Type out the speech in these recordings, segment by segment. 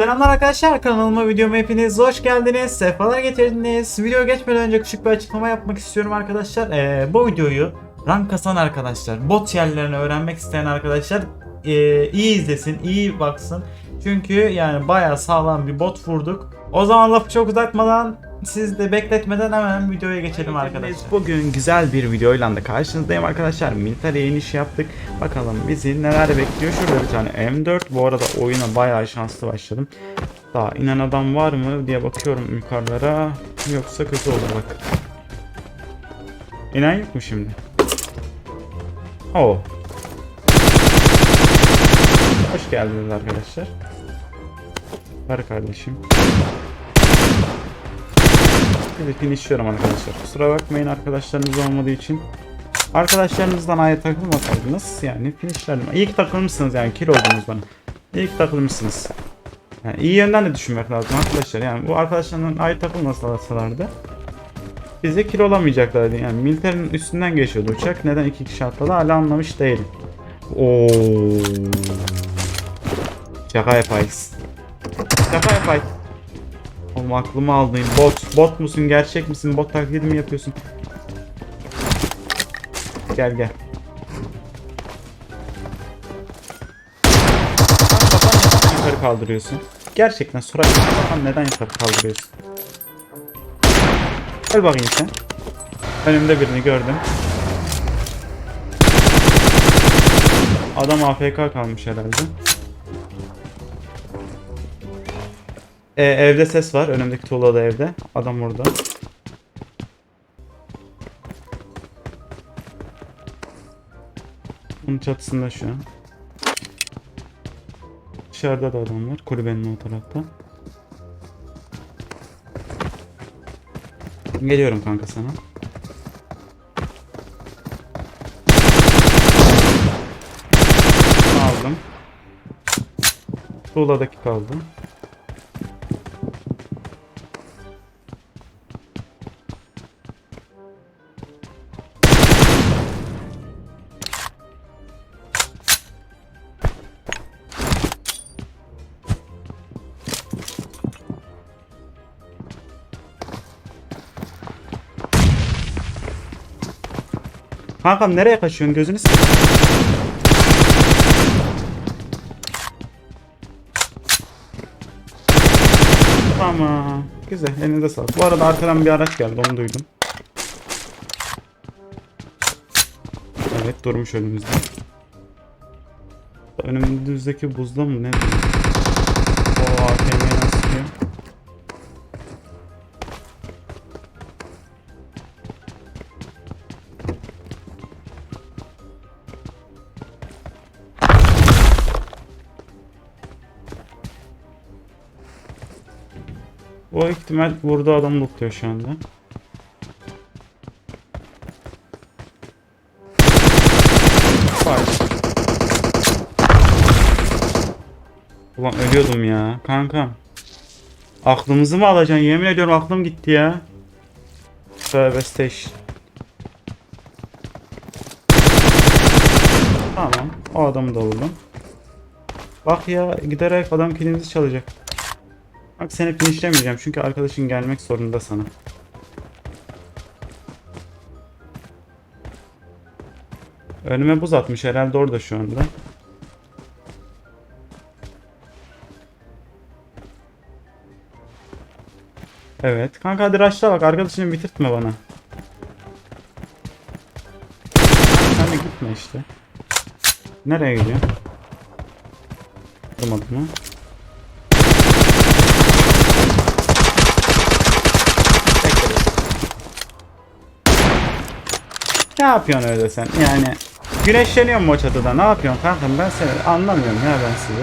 Selamlar arkadaşlar kanalıma videoma hepiniz hoş geldiniz. Sefalar getirdiniz. Video geçmeden önce küçük bir açıklama yapmak istiyorum arkadaşlar. Ee, bu videoyu rank kasan arkadaşlar, bot yerlerini öğrenmek isteyen arkadaşlar ee, iyi izlesin, iyi baksın. Çünkü yani bayağı sağlam bir bot vurduk. O zaman lafı çok uzatmadan siz de bekletmeden hemen videoya geçelim arkadaşlar. Bugün güzel bir videoyla da karşınızdayım arkadaşlar. Military iniş yaptık. Bakalım bizi neler bekliyor. Şurada bir tane M4. Bu arada oyuna bayağı şanslı başladım. Daha inen adam var mı diye bakıyorum yukarılara. Yoksa kötü olur bak. İnen yok mu şimdi? Oo. Hoş geldiniz arkadaşlar. Var kardeşim. Şimdi finishliyorum arkadaşlar. Kusura bakmayın arkadaşlarınız olmadığı için. Arkadaşlarınızdan aya takılmasaydınız yani finishlerdim. İyi ki takılmışsınız yani kill oldunuz bana. İyi ki takılmışsınız. Yani iyi yönden de düşünmek lazım arkadaşlar. Yani bu arkadaşlarından aya takılmasalardı bize kill olamayacaklardı. Yani militerin üstünden geçiyordu uçak. Neden iki kişi atladı hala anlamış değilim. Oo. Şaka yapayız. Şaka yapayız. Oğlum aklımı aldın. Bot. Bot musun? Gerçek misin? Bot taklidi mi yapıyorsun? Gel gel. Neden yukarı kaldırıyorsun? Gerçekten sorayım. Kafanı neden yukarı kaldırıyorsun? Gel bakayım sen. Önümde birini gördüm. Adam AFK kalmış herhalde. Ee, evde ses var. Önümdeki tuğlada evde. Adam orada. Bunun çatısında şu an. Dışarıda da adam var. Kulübenin o tarafta. Geliyorum kanka sana. Aldım. Tuğladaki kaldı. Kankam nereye kaçıyorsun gözünü seveyim. Tamam. Güzel. Elinize sağlık. Bu arada arkadan bir araç geldi. Onu duydum. Evet durmuş önümüzde. Önümüzdeki buzda mı ne? O AKM'ye O ihtimal burada adam lootluyor şu anda. Ulan ölüyordum ya kankam. Aklımızı mı alacaksın? Yemin ediyorum aklım gitti ya. Tövbe station. Tamam. O adamı da vurdum. Bak ya giderek adam kilimizi çalacak. Bak seni finishlemeyeceğim çünkü arkadaşın gelmek zorunda sana. Önüme buz atmış herhalde orada şu anda. Evet. Kanka hadi rush'la bak arkadaşını bitirtme bana. Sen de gitme işte. Nereye gidiyor? Durmadı mı? Ne yapıyorsun öyle sen? Yani güneşleniyor mu o çatıda? Ne yapıyorsun kankam? Ben seni anlamıyorum ya ben sizi.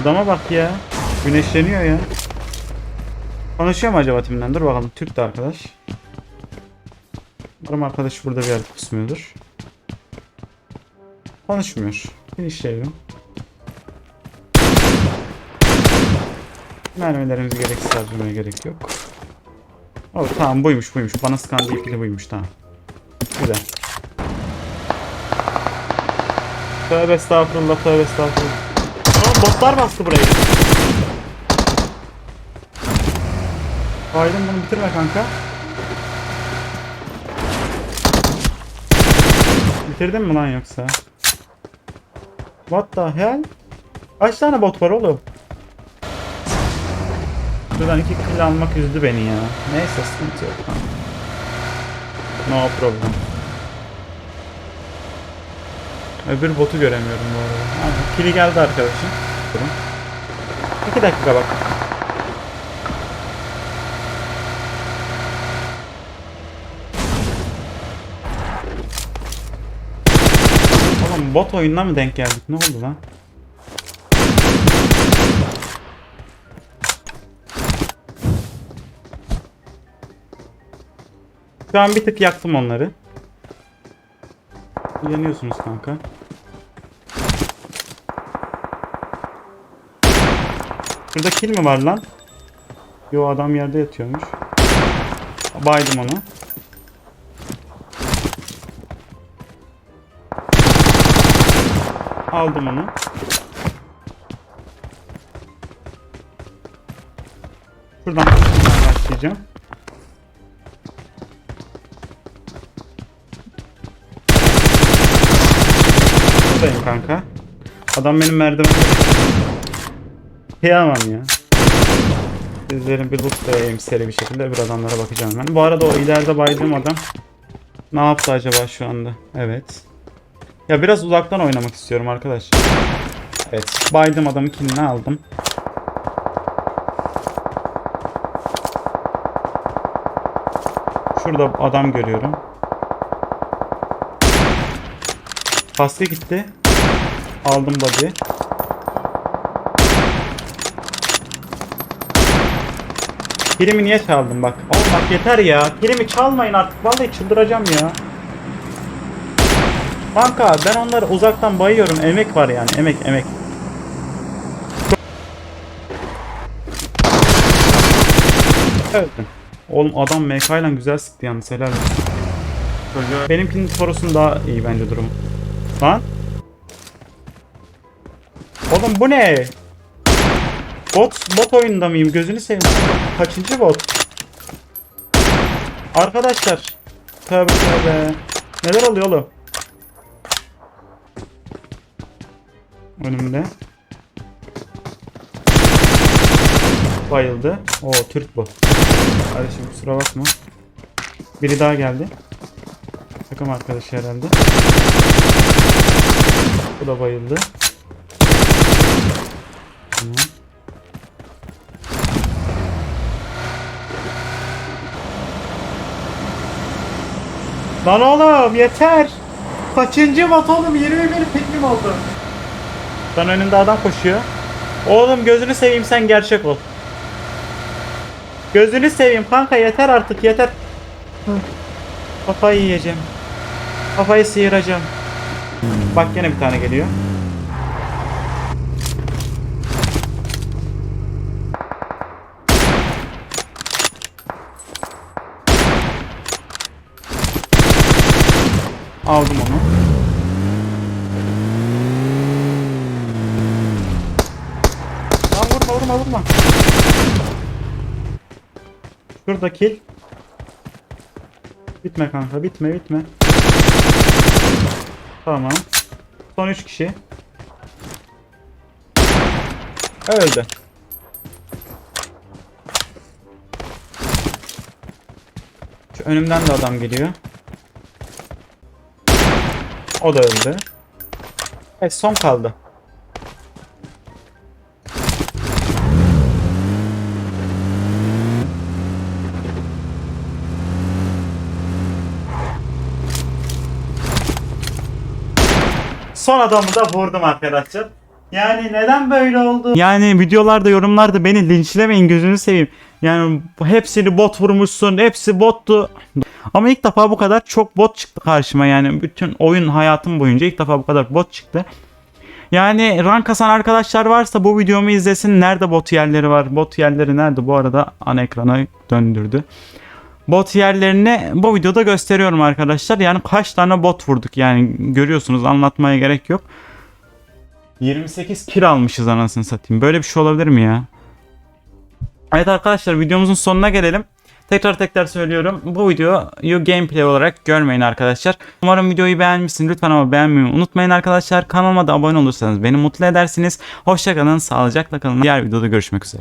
Adama bak ya. Güneşleniyor ya. Konuşuyor mu acaba timden? Dur bakalım. Türk de arkadaş. Umarım arkadaş burada bir yerde kusmuyordur. Konuşmuyor. Finishleyelim. Mermilerimizi gereksiz harcamaya gerek yok. Oh, tamam buymuş buymuş. Bana sıkan değil de buymuş tamam. Güzel. Tövbe estağfurullah tövbe estağfurullah. Oğlum botlar bastı burayı. Aydın bunu bitirme kanka. Bitirdin mi lan yoksa? What the hell? Kaç tane bot var oğlum? Şuradan iki kill almak üzdü beni ya. Neyse sıkıntı yok. No problem. Öbür botu göremiyorum bu arada. Ha, kili geldi arkadaşım. İki dakika bak. Oğlum bot oyununa mı denk geldik? Ne oldu lan? Şu an bir tık yaktım onları. Yanıyorsunuz kanka. Şurada kill mi var lan? Yo adam yerde yatıyormuş. Baydım onu. Aldım onu. Şuradan başlayacağım. Buradayım kanka. Adam benim merdivende. Kıyamam ya. Sizlerin bir lootlayayım seri bir şekilde bir adamlara bakacağım ben. Bu arada o ileride baydığım adam ne yaptı acaba şu anda? Evet. Ya biraz uzaktan oynamak istiyorum arkadaşlar. Evet. Baydım adamı kilini aldım. Şurada adam görüyorum. Kaskı gitti. Aldım body. Kilimi niye çaldın bak. Oğlum bak yeter ya. Kilimi çalmayın artık. Vallahi çıldıracağım ya. Kanka ben onları uzaktan bayıyorum. Emek var yani. Emek emek. Evet. Oğlum adam MK ile güzel sıktı yalnız helal olsun. Benimkinin torosunu daha iyi bence durum. Lan. Oğlum bu ne? Bot, bot oyununda mıyım? Gözünü seveyim. Kaçıncı bot? Arkadaşlar. Tövbe tövbe. Neler oluyor oğlum? Önümde. Bayıldı. O Türk bu. Kardeşim kusura bakma. Biri daha geldi. Takım arkadaşı herhalde. Bu da bayıldı. Lan oğlum yeter. Kaçıncı mat oğlum 21 pingim oldu. Lan önünde adam koşuyor. Oğlum gözünü seveyim sen gerçek ol. Gözünü seveyim kanka yeter artık yeter. Kafayı yiyeceğim. Kafayı sıyıracağım. Bak yine bir tane geliyor. Aldım onu. Lan vurma vurma vurma. Şurada kill. Bitme kanka bitme bitme. Tamam. Son 3 kişi. Öldü. Şu önümden de adam geliyor. O da öldü. Evet son kaldı. Son adamı da vurdum arkadaşlar. Yani neden böyle oldu? Yani videolarda yorumlarda beni linçlemeyin gözünü seveyim. Yani hepsini bot vurmuşsun. Hepsi bottu. Ama ilk defa bu kadar çok bot çıktı karşıma yani. Bütün oyun hayatım boyunca ilk defa bu kadar bot çıktı. Yani rank kasan arkadaşlar varsa bu videomu izlesin. Nerede bot yerleri var? Bot yerleri nerede? Bu arada ana ekrana döndürdü. Bot yerlerini bu videoda gösteriyorum arkadaşlar. Yani kaç tane bot vurduk yani görüyorsunuz anlatmaya gerek yok. 28 kil almışız anasını satayım. Böyle bir şey olabilir mi ya? Evet arkadaşlar videomuzun sonuna gelelim. Tekrar tekrar söylüyorum. Bu videoyu gameplay olarak görmeyin arkadaşlar. Umarım videoyu beğenmişsiniz. Lütfen ama beğenmeyi unutmayın arkadaşlar. Kanalıma da abone olursanız beni mutlu edersiniz. Hoşçakalın, sağlıcakla kalın. Diğer videoda görüşmek üzere.